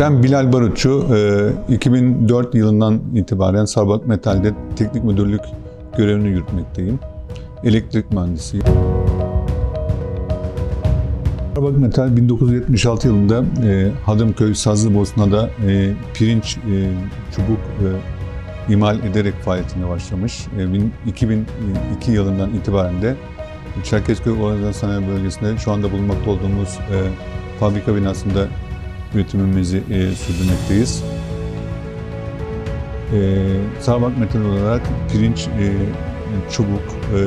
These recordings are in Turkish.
Ben Bilal Barutçu, e, 2004 yılından itibaren Sarbak Metal'de teknik müdürlük görevini yürütmekteyim. Elektrik mühendisiyim. Sarbak Metal 1976 yılında e, Hadımköy Sazlıbosna'da e, pirinç, e, çubuk e, imal ederek faaliyetine başlamış. E, bin- 2002 yılından itibaren de Çerkezköy Organizasyon Sanayi Bölgesi'nde şu anda bulunmakta olduğumuz e, fabrika binasında üretimimizi e, sürdürmekteyiz. E, Sağbak metal olarak pirinç, e, çubuk, e,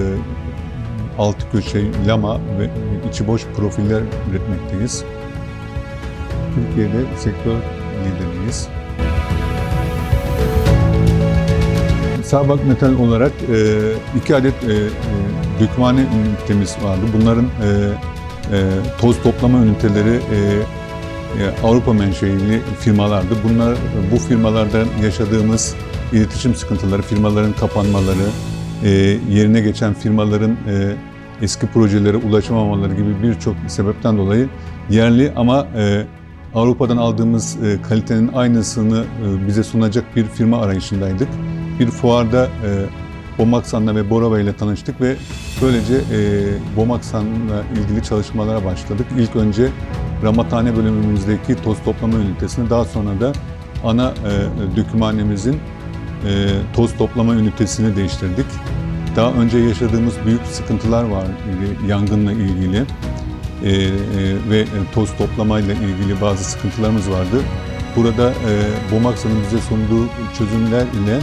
altı köşe, lama ve içi boş profiller üretmekteyiz. Türkiye'de sektör lideriyiz. Sağbak metal olarak e, iki adet e, e, dökümhane ünitemiz vardı. Bunların e, e, toz toplama üniteleri e, Avrupa menşeili firmalardı. Bunlar bu firmalardan yaşadığımız iletişim sıkıntıları, firmaların kapanmaları, e, yerine geçen firmaların e, eski projelere ulaşamamaları gibi birçok sebepten dolayı yerli ama e, Avrupa'dan aldığımız e, kalitenin aynısını e, bize sunacak bir firma arayışındaydık. Bir fuarda e, Bomaksan'la ve Borava ile tanıştık ve böylece e, Bomaksan'la ilgili çalışmalara başladık. İlk önce ramathane bölümümüzdeki toz toplama ünitesini, daha sonra da ana e, dökümhanemizin e, toz toplama ünitesini değiştirdik. Daha önce yaşadığımız büyük sıkıntılar var yangınla ilgili e, e, ve e, toz toplamayla ilgili bazı sıkıntılarımız vardı. Burada e, Bomaksa'nın bize sunduğu çözümler ile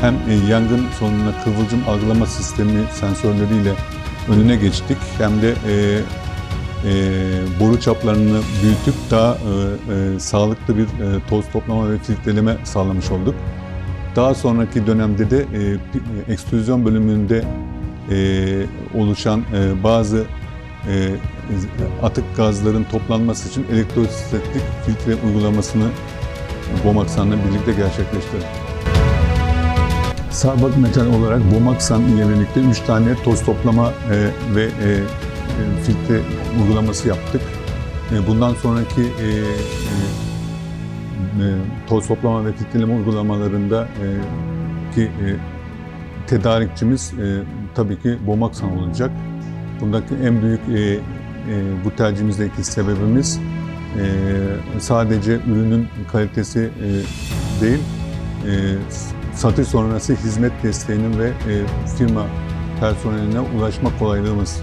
hem e, yangın sonuna kıvılcım algılama sistemi sensörleriyle önüne geçtik hem de e, e, boru çaplarını büyütüp daha e, e, sağlıklı bir e, toz toplama ve filtreleme sağlamış olduk. Daha sonraki dönemde de e, e, ekstrüzyon bölümünde e, oluşan e, bazı e, atık gazların toplanması için elektrostatik filtre uygulamasını Bomaksan'la birlikte gerçekleştirdik. Sarbak metal olarak Bomaksan ile birlikte 3 tane toz toplama e, ve e, e, filtre uygulaması yaptık. E, bundan sonraki e, e, e, toz toplama ve filtreleme uygulamalarında e, ki e, tedarikçimiz e, tabii ki Bomaksan olacak. Bundaki en büyük e, e, bu tercihimizdeki sebebimiz e, sadece ürünün kalitesi e, değil, e, satış sonrası hizmet desteğinin ve e, firma personeline ulaşma kolaylığımız.